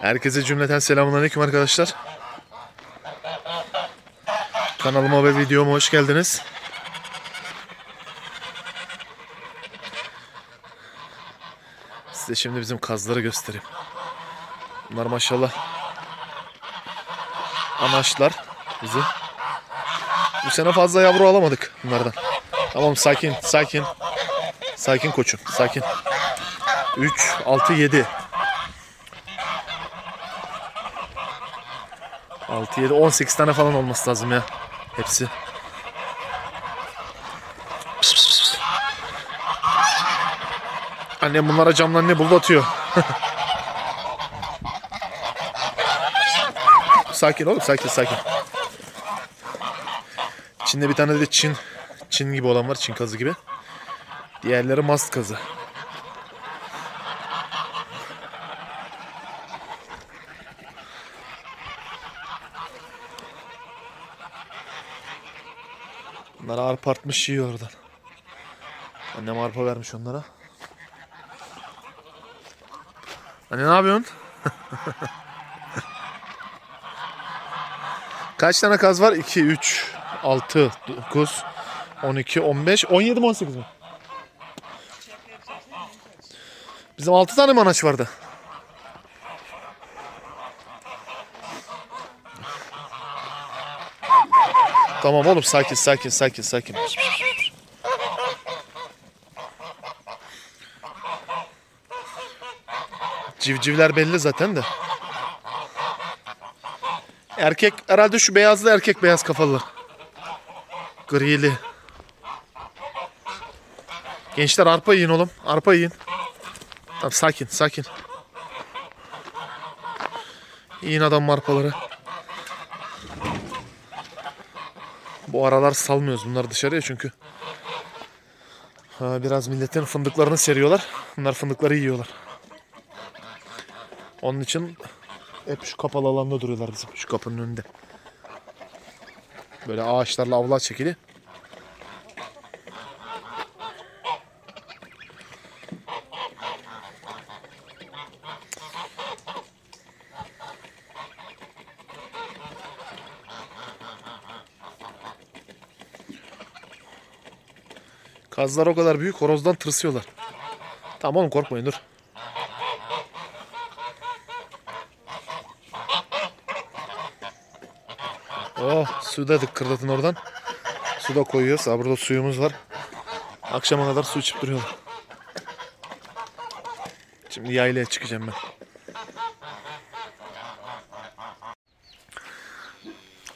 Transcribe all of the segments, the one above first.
Herkese cümleten selamünaleyküm arkadaşlar. Kanalıma ve videoma hoş geldiniz. Size şimdi bizim kazları göstereyim. Bunlar maşallah anaçlar bizi. Bu sene fazla yavru alamadık bunlardan. Tamam sakin sakin. Sakin koçum sakin. 3, 6, 7. 6, 7, 18 tane falan olması lazım ya. Hepsi. Pıs, pıs, pıs. Annem bunlara camdan ne buldu atıyor. sakin oğlum sakin sakin. İçinde bir tane de Çin Çin gibi olan var. Çin kazı gibi. Diğerleri mast kazı. Bunlar arpa artmış yiyor oradan. Annem arpa vermiş onlara. Anne ne yapıyorsun? Kaç tane kaz var? 2, 3, 6, 9, 12, 15, 17 mi 18 mi? Bizim 6 tane mi anaç vardı? Tamam oğlum sakin sakin sakin sakin. Civcivler belli zaten de. Erkek herhalde şu beyazlı erkek beyaz kafalı. Grili. Gençler arpa yiyin oğlum. Arpa yiyin. Tamam sakin sakin. Yiyin adam arpaları. Bu aralar salmıyoruz bunları dışarıya çünkü. Ha, biraz milletin fındıklarını seriyorlar. Bunlar fındıkları yiyorlar. Onun için hep şu kapalı alanda duruyorlar bizim. Şu kapının önünde. Böyle ağaçlarla avlar çekili. Kazlar o kadar büyük horozdan tırsıyorlar. Tamam oğlum korkmayın dur. Oh su da kırdatın oradan. Su da koyuyoruz. Ha, burada suyumuz var. Akşama kadar su içip duruyorlar. Şimdi yaylaya çıkacağım ben.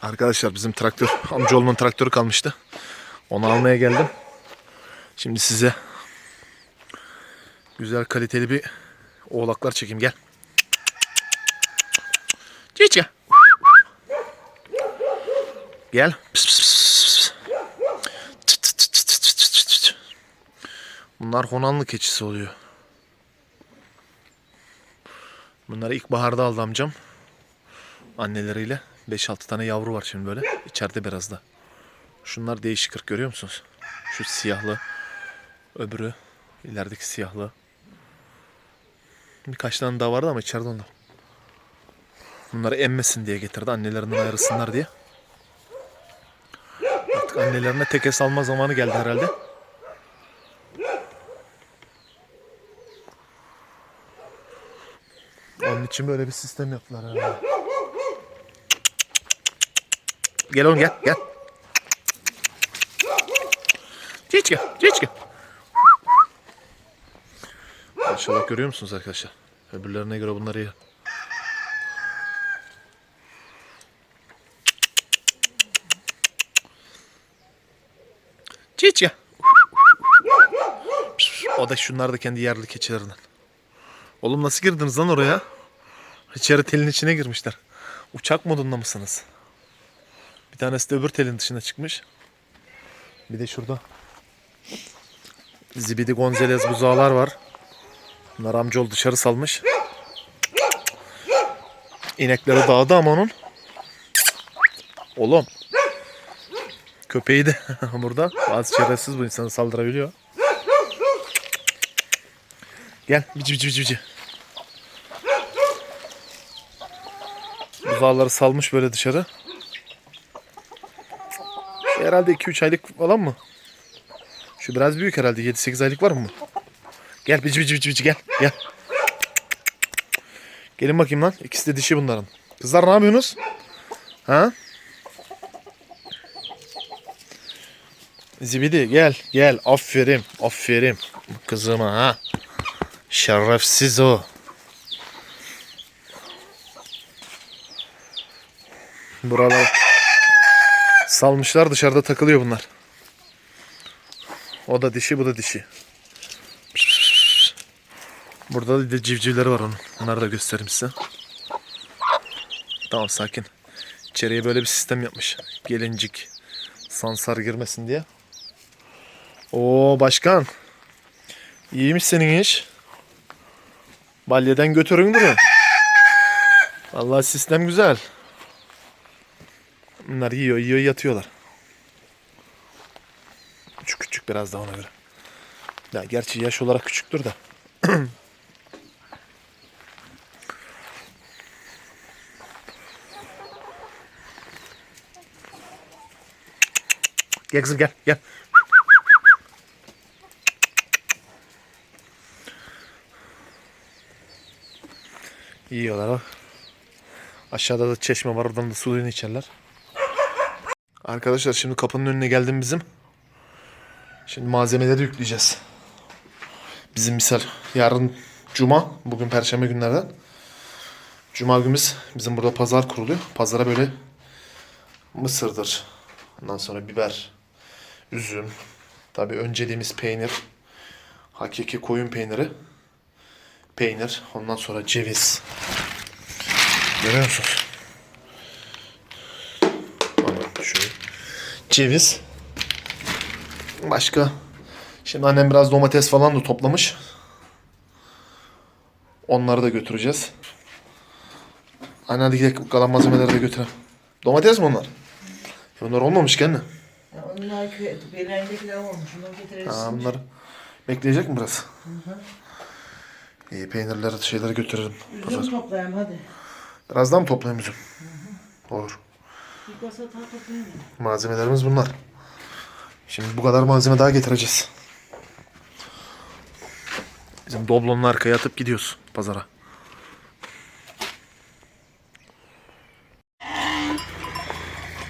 Arkadaşlar bizim traktör, amcaoğlumun traktörü kalmıştı. Onu almaya geldim. Şimdi size güzel kaliteli bir oğlaklar çekeyim gel. Geç gel. Pıs pıs pıs pıs. Bunlar Honanlı keçisi oluyor. Bunları ilkbaharda aldı amcam. Anneleriyle. 5-6 tane yavru var şimdi böyle. İçeride biraz da. Şunlar değişik ırk görüyor musunuz? Şu siyahlı. Öbürü. ilerideki siyahlı. Birkaç tane daha vardı ama içeride onlar. Bunları emmesin diye getirdi. Annelerinden ayrılsınlar diye. Artık annelerine tekes alma zamanı geldi herhalde. Onun için böyle bir sistem yaptılar herhalde. Gel oğlum gel gel. Geç gel Maşallah görüyor musunuz arkadaşlar? Öbürlerine göre bunları iyi. Geç gel. O da şunlar da kendi yerli keçilerinden. Oğlum nasıl girdiniz lan oraya? İçeri telin içine girmişler. Uçak modunda mısınız? Bir tanesi de öbür telin dışına çıkmış. Bir de şurada Zibidi Gonzales buzağlar var. Bunlar amcaoğlu dışarı salmış. İnekleri dağdı ama onun. Oğlum. Köpeği de burada. Bazı şerefsiz bu insanı saldırabiliyor. Gel bici bici bici bici. Buzağları salmış böyle dışarı. Herhalde 2-3 aylık falan mı? Şu biraz büyük herhalde. 7-8 aylık var mı? Gel bici bici bici bici gel. Gel. Gelin bakayım lan. İkisi de dişi bunların. Kızlar ne yapıyorsunuz? Ha? Zibidi gel gel. Aferin. Aferin. Kızıma ha. Şerefsiz o. Buralar salmışlar dışarıda takılıyor bunlar. O da dişi bu da dişi. Burada da civcivleri var onun. Onları da göstereyim size. Tamam sakin. İçeriye böyle bir sistem yapmış. Gelincik, sansar girmesin diye. Oo başkan. İyiymiş senin iş. Balyeden götürün bunu. Vallahi sistem güzel. Bunlar yiyor yiyor yatıyorlar. Küçük küçük biraz daha ona göre. Ya gerçi yaş olarak küçüktür de. Gel kızım gel gel. Yiyorlar bak. Aşağıda da çeşme var oradan da suyunu içerler. Arkadaşlar şimdi kapının önüne geldim bizim. Şimdi malzemeleri yükleyeceğiz. Bizim misal yarın cuma, bugün perşembe günlerden. Cuma günümüz bizim burada pazar kuruluyor. Pazara böyle mısırdır. Ondan sonra biber, üzüm. Tabii önceliğimiz peynir. Hakiki koyun peyniri. Peynir. Ondan sonra ceviz. Görüyor musunuz? Şöyle. Ceviz. Başka. Şimdi annem biraz domates falan da toplamış. Onları da götüreceğiz. Anne hadi gidelim kalan malzemeleri de götürelim. Domates mi onlar? Bunlar olmamış gene. Ya Onlar köy, belirlendekiler olmuş. Onları getiririz. Ha, bunları bekleyecek mi biraz? İyi peynirleri şeyleri götürelim. Üzüm toplayalım hadi. Biraz daha mı toplayayım üzüm? Olur. Bir kasa daha toplayalım. Malzemelerimiz bunlar. Şimdi bu kadar malzeme daha getireceğiz. Bizim Doblon'un arkaya atıp gidiyoruz pazara.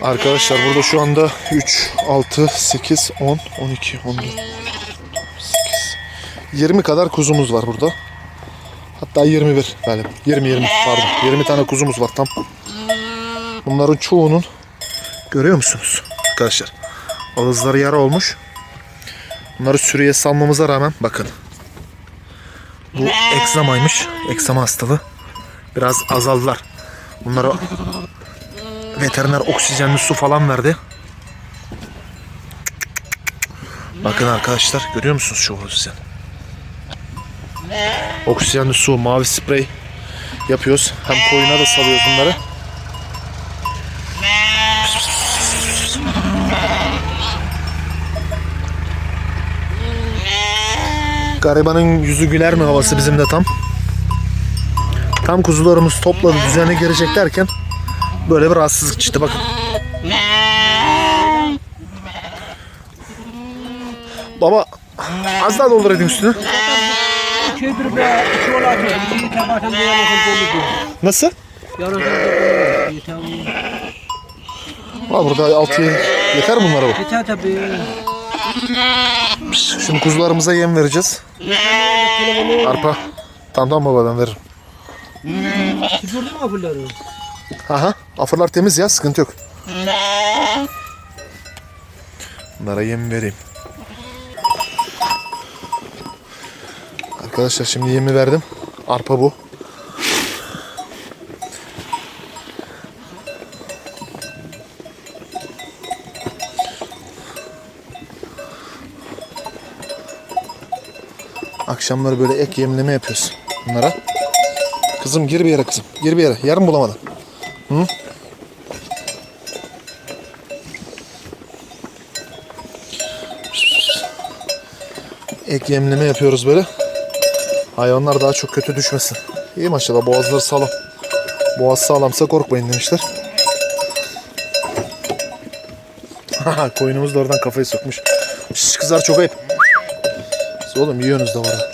Arkadaşlar burada şu anda 3, 6, 8, 10, 12, 14, 8, 20 kadar kuzumuz var burada. Hatta 21 galiba. 20, 20 pardon. 20 tane kuzumuz var tam. Bunların çoğunun Görüyor musunuz arkadaşlar? Ağızları yara olmuş. Bunları sürüye salmamıza rağmen bakın. Bu egzamaymış. Egzama hastalığı. Biraz azaldılar. Bunlara veteriner oksijenli su falan verdi. Bakın arkadaşlar görüyor musunuz şu oksijen? Oksijenli su, mavi sprey yapıyoruz. Hem koyuna da salıyoruz bunları. Garibanın yüzü güler mi havası bizim de tam. Tam kuzularımız topladı düzene girecek derken böyle bir rahatsızlık çıktı bakın. Baba az daha doldur edin üstünü. Nasıl? Aa, burada altıya yeter bunlara bu. Yeter tabii. Şimdi kuzularımıza yem vereceğiz. Arpa. Tamam tamam baba ben veririm. Süpürdün mü bunları? Aha. Afırlar temiz ya sıkıntı yok. Bunlara yem vereyim. Arkadaşlar şimdi yemi verdim. Arpa bu. Akşamları böyle ek yemleme yapıyoruz bunlara. Kızım gir bir yere kızım. Gir bir yere. Yarım bulamadım. Ek yemleme yapıyoruz böyle. Hayvanlar daha çok kötü düşmesin. İyi maşallah boğazları sağlam. Boğaz sağlamsa korkmayın demişler. Koyunumuz da oradan kafayı sokmuş. Şş, kızlar çok ayıp. Oğlum yiyorsunuz da var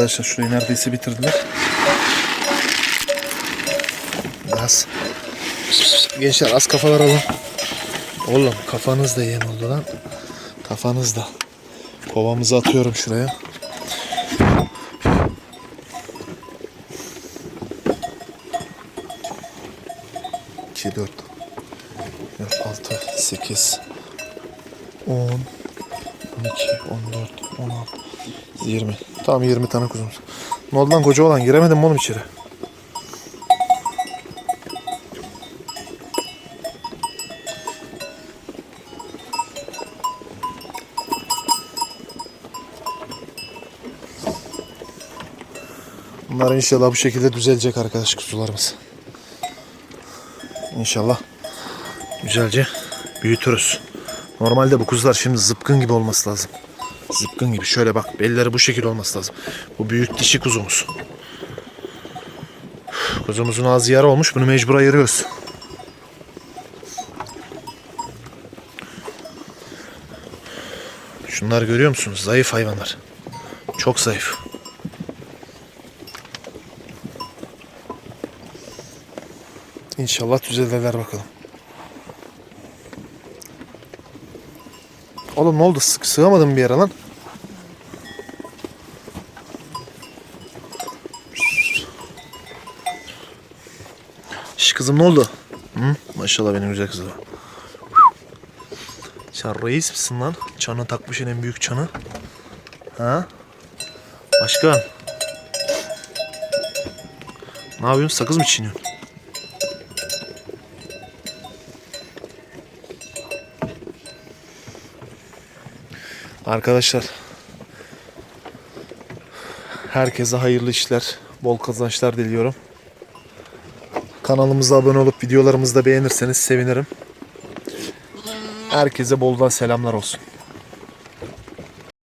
Arkadaşlar şurayı neredeyse bitirdiler. Biraz. Gençler az kafalar alın. Oğlum kafanız da yem oldu lan. Kafanız da. Kovamızı atıyorum şuraya. İki, dört, dört, altı, sekiz, on, on iki, on dört, on altı, yirmi. Tamam yirmi tane kuzumuz. Ne oldu lan koca olan giremedim mi oğlum içeri? Bunlar inşallah bu şekilde düzelecek arkadaş kuzularımız. İnşallah güzelce büyütürüz. Normalde bu kuzular şimdi zıpkın gibi olması lazım. Zıpkın gibi. Şöyle bak belleri bu şekil olması lazım. Bu büyük dişi kuzumuz. Kuzumuzun ağzı yara olmuş. Bunu mecbur ayırıyoruz. Şunlar görüyor musunuz? Zayıf hayvanlar. Çok zayıf. İnşallah düzelirler bakalım. Oğlum ne oldu? Sık sığamadım bir yere lan. Şş kızım ne oldu? Hı? Maşallah benim güzel kızım. Sen reis misin lan? Çanı takmışsın en büyük çanı. Ha? Başkan. Ne yapıyorsun? Sakız mı çiğniyorsun? Arkadaşlar herkese hayırlı işler, bol kazançlar diliyorum. Kanalımıza abone olup videolarımızı da beğenirseniz sevinirim. Herkese boldan selamlar olsun.